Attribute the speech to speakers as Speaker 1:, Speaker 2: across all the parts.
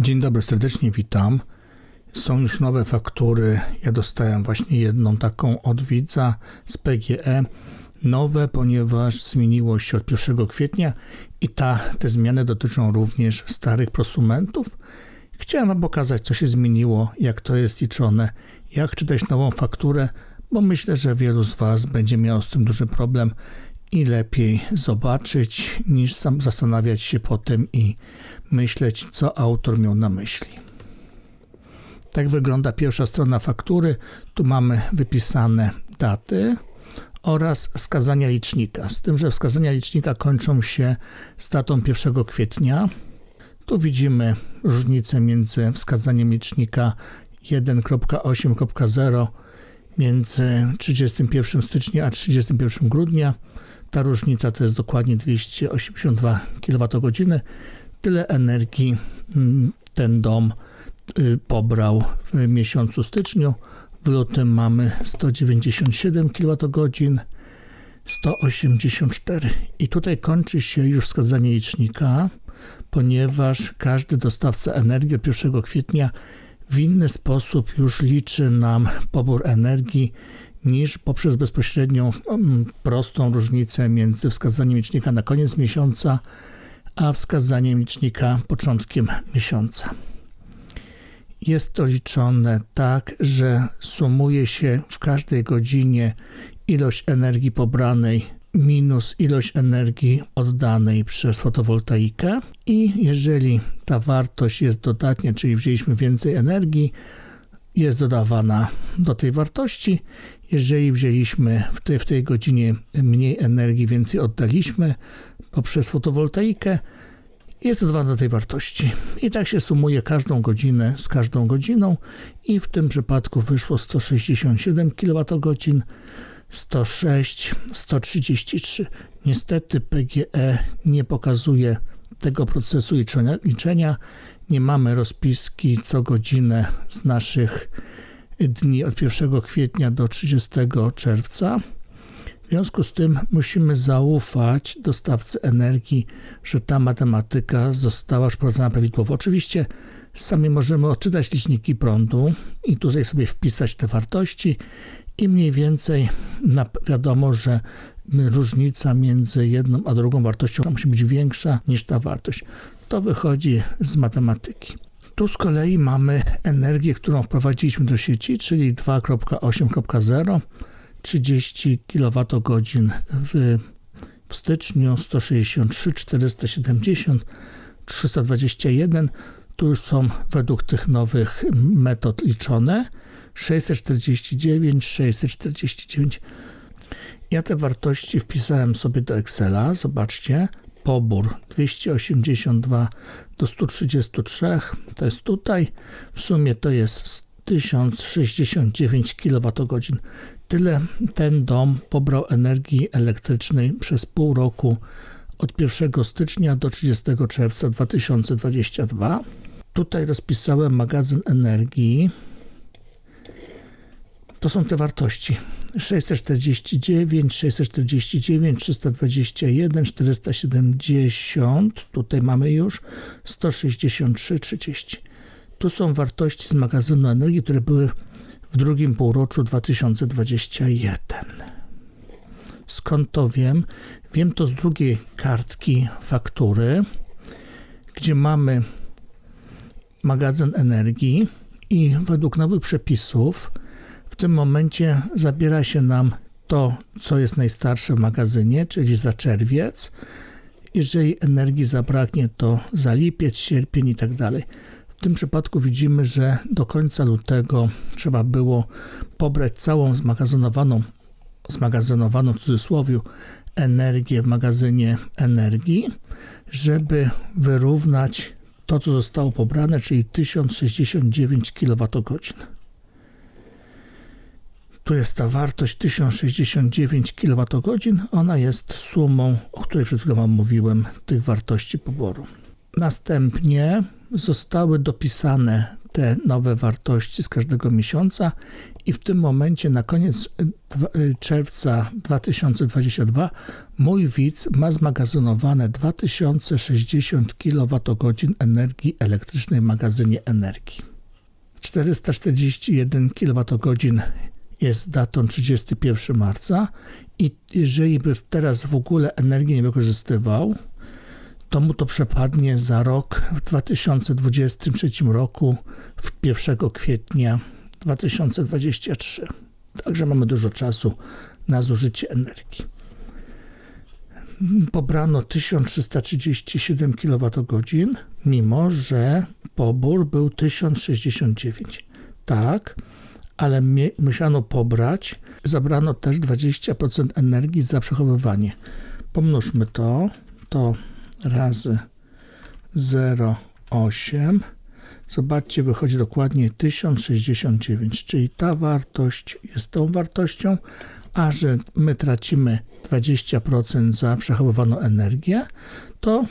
Speaker 1: Dzień dobry, serdecznie witam. Są już nowe faktury. Ja dostałem właśnie jedną taką od widza z PGE. Nowe, ponieważ zmieniło się od 1 kwietnia i ta, te zmiany dotyczą również starych prosumentów. Chciałem Wam pokazać, co się zmieniło, jak to jest liczone, jak czytać nową fakturę, bo myślę, że wielu z Was będzie miało z tym duży problem i lepiej zobaczyć, niż sam zastanawiać się po tym i myśleć, co autor miał na myśli. Tak wygląda pierwsza strona faktury. Tu mamy wypisane daty oraz wskazania licznika. Z tym, że wskazania licznika kończą się z datą 1 kwietnia. Tu widzimy różnicę między wskazaniem licznika 1.8.0 między 31 stycznia a 31 grudnia. Ta różnica to jest dokładnie 282 kWh. Tyle energii mm, ten dom y, pobrał w miesiącu styczniu. W lutym mamy 197 kWh, 184. I tutaj kończy się już wskazanie licznika, ponieważ każdy dostawca energii od 1 kwietnia w inny sposób już liczy nam pobór energii niż poprzez bezpośrednią mm, prostą różnicę między wskazaniem licznika na koniec miesiąca a wskazaniem licznika początkiem miesiąca. Jest to liczone tak, że sumuje się w każdej godzinie ilość energii pobranej minus ilość energii oddanej przez fotowoltaikę i jeżeli ta wartość jest dodatnia, czyli wzięliśmy więcej energii, jest dodawana do tej wartości. Jeżeli wzięliśmy w tej, w tej godzinie mniej energii, więcej oddaliśmy poprzez fotowoltaikę, jest dodawana do tej wartości. I tak się sumuje każdą godzinę z każdą godziną i w tym przypadku wyszło 167 kWh, 106, 133. Niestety PGE nie pokazuje tego procesu liczenia, liczenia. Nie mamy rozpiski co godzinę z naszych dni od 1 kwietnia do 30 czerwca. W związku z tym musimy zaufać dostawcy energii, że ta matematyka została przeprowadzona prawidłowo. Oczywiście sami możemy odczytać liczniki prądu i tutaj sobie wpisać te wartości i mniej więcej wiadomo, że różnica między jedną a drugą wartością musi być większa niż ta wartość. To wychodzi z matematyki. Tu z kolei mamy energię, którą wprowadziliśmy do sieci, czyli 2.8.0, 30 kWh w, w styczniu, 163, 470, 321. Tu są według tych nowych metod liczone 649, 649. Ja te wartości wpisałem sobie do Excela. Zobaczcie, pobór 282 do 133, to jest tutaj. W sumie to jest 1069 kWh. Tyle ten dom pobrał energii elektrycznej przez pół roku od 1 stycznia do 30 czerwca 2022. Tutaj rozpisałem magazyn energii. To są te wartości. 649, 649, 321, 470, tutaj mamy już 163, 30. Tu są wartości z magazynu energii, które były w drugim półroczu 2021. Skąd to wiem? Wiem to z drugiej kartki faktury, gdzie mamy magazyn energii i według nowych przepisów w tym momencie zabiera się nam to, co jest najstarsze w magazynie, czyli za czerwiec. Jeżeli energii zabraknie, to za lipiec, sierpień i tak dalej. W tym przypadku widzimy, że do końca lutego trzeba było pobrać całą zmagazynowaną, zmagazynowaną w cudzysłowie energię w magazynie energii, żeby wyrównać to, co zostało pobrane, czyli 1069 kWh. Tu jest ta wartość 1069 kWh. Ona jest sumą, o której przed chwilą Wam mówiłem, tych wartości poboru. Następnie zostały dopisane te nowe wartości z każdego miesiąca i w tym momencie na koniec y, czerwca 2022 mój widz ma zmagazynowane 2060 kWh energii elektrycznej w magazynie energii. 441 kWh jest datą 31 marca i jeżeli by teraz w ogóle energii nie wykorzystywał, to mu to przepadnie za rok w 2023 roku, w 1 kwietnia 2023. Także mamy dużo czasu na zużycie energii. Pobrano 1337 kWh, mimo że pobór był 1069. Tak, ale musiano pobrać, zabrano też 20% energii za przechowywanie. Pomnóżmy to, to razy 0,8. Zobaczcie, wychodzi dokładnie 1069, czyli ta wartość jest tą wartością, a że my tracimy 20% za przechowywaną energię, to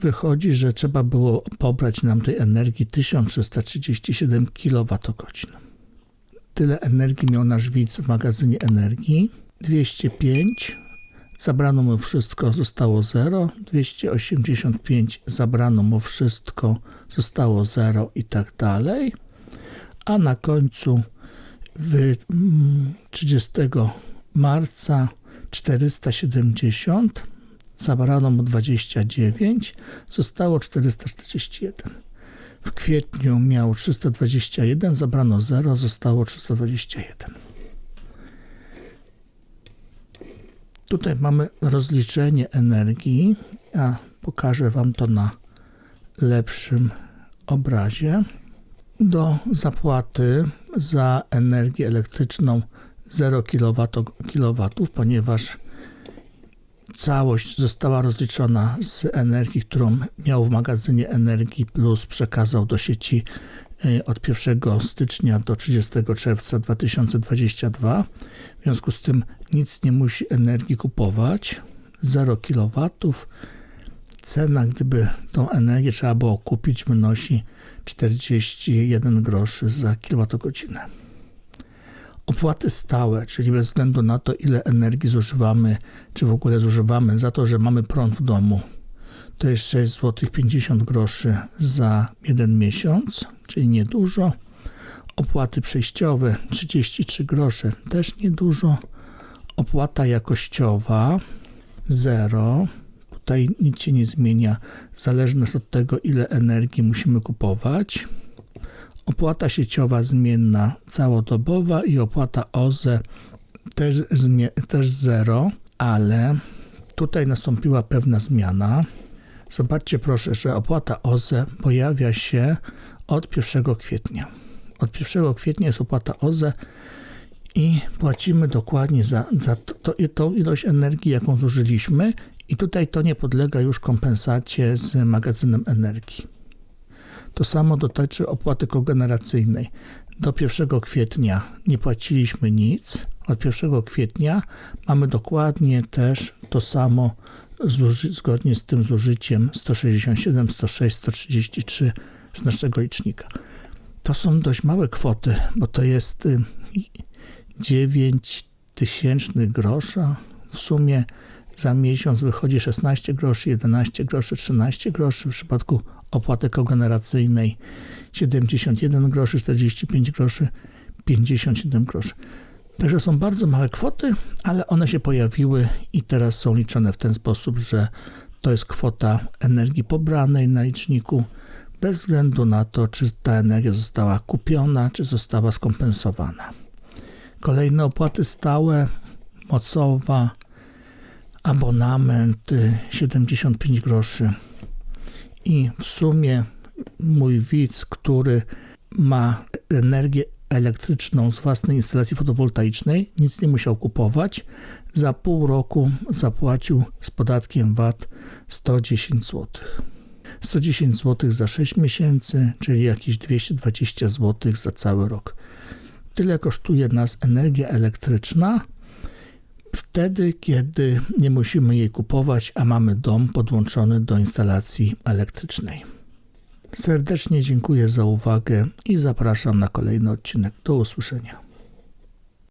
Speaker 1: wychodzi, że trzeba było pobrać nam tej energii 1337 kWh. Tyle energii miał nasz widz w magazynie energii. 205 Zabrano mu wszystko, zostało 0. 285 zabrano mu wszystko, zostało 0 i tak dalej. A na końcu w 30 mm, marca 470 zabrano mu 29, zostało 441. W kwietniu miał 321, zabrano 0, zostało 321. Tutaj mamy rozliczenie energii. Ja pokażę Wam to na lepszym obrazie. Do zapłaty za energię elektryczną 0 kW, ponieważ całość została rozliczona z energii, którą miał w magazynie energii plus przekazał do sieci E, od 1 stycznia do 30 czerwca 2022. W związku z tym nic nie musi energii kupować. 0 kW. Cena, gdyby tą energię trzeba było kupić, wynosi 41 groszy za kilowatogodzinę. Opłaty stałe, czyli bez względu na to, ile energii zużywamy, czy w ogóle zużywamy, za to, że mamy prąd w domu, to jest 6 zł 50 groszy za jeden miesiąc, czyli niedużo. Opłaty przejściowe 33 grosze, też niedużo. Opłata jakościowa 0. Tutaj nic się nie zmienia, zależnie od tego, ile energii musimy kupować. Opłata sieciowa zmienna całodobowa i opłata OZE też, też 0, ale tutaj nastąpiła pewna zmiana. Zobaczcie proszę, że opłata OZE pojawia się od 1 kwietnia. Od 1 kwietnia jest opłata OZE i płacimy dokładnie za, za to, to, tą ilość energii, jaką zużyliśmy i tutaj to nie podlega już kompensacie z magazynem energii. To samo dotyczy opłaty kogeneracyjnej. Do 1 kwietnia nie płaciliśmy nic. Od 1 kwietnia mamy dokładnie też to samo zgodnie z tym zużyciem 167, 106, 133 z naszego licznika. To są dość małe kwoty, bo to jest 9 y, tysięcznych grosza. W sumie za miesiąc wychodzi 16 groszy, 11 groszy, 13 groszy. W przypadku opłaty kogeneracyjnej 71 groszy, 45 groszy, 57 groszy. Także są bardzo małe kwoty, ale one się pojawiły i teraz są liczone w ten sposób, że to jest kwota energii pobranej na liczniku, bez względu na to, czy ta energia została kupiona, czy została skompensowana. Kolejne opłaty stałe, mocowa, abonament 75 groszy. I w sumie mój widz, który ma energię elektryczną z własnej instalacji fotowoltaicznej, nic nie musiał kupować. Za pół roku zapłacił z podatkiem VAT 110 zł. 110 zł za 6 miesięcy, czyli jakieś 220 zł za cały rok. Tyle kosztuje nas energia elektryczna wtedy, kiedy nie musimy jej kupować, a mamy dom podłączony do instalacji elektrycznej. Serdecznie dziękuję za uwagę i zapraszam na kolejny odcinek. Do usłyszenia.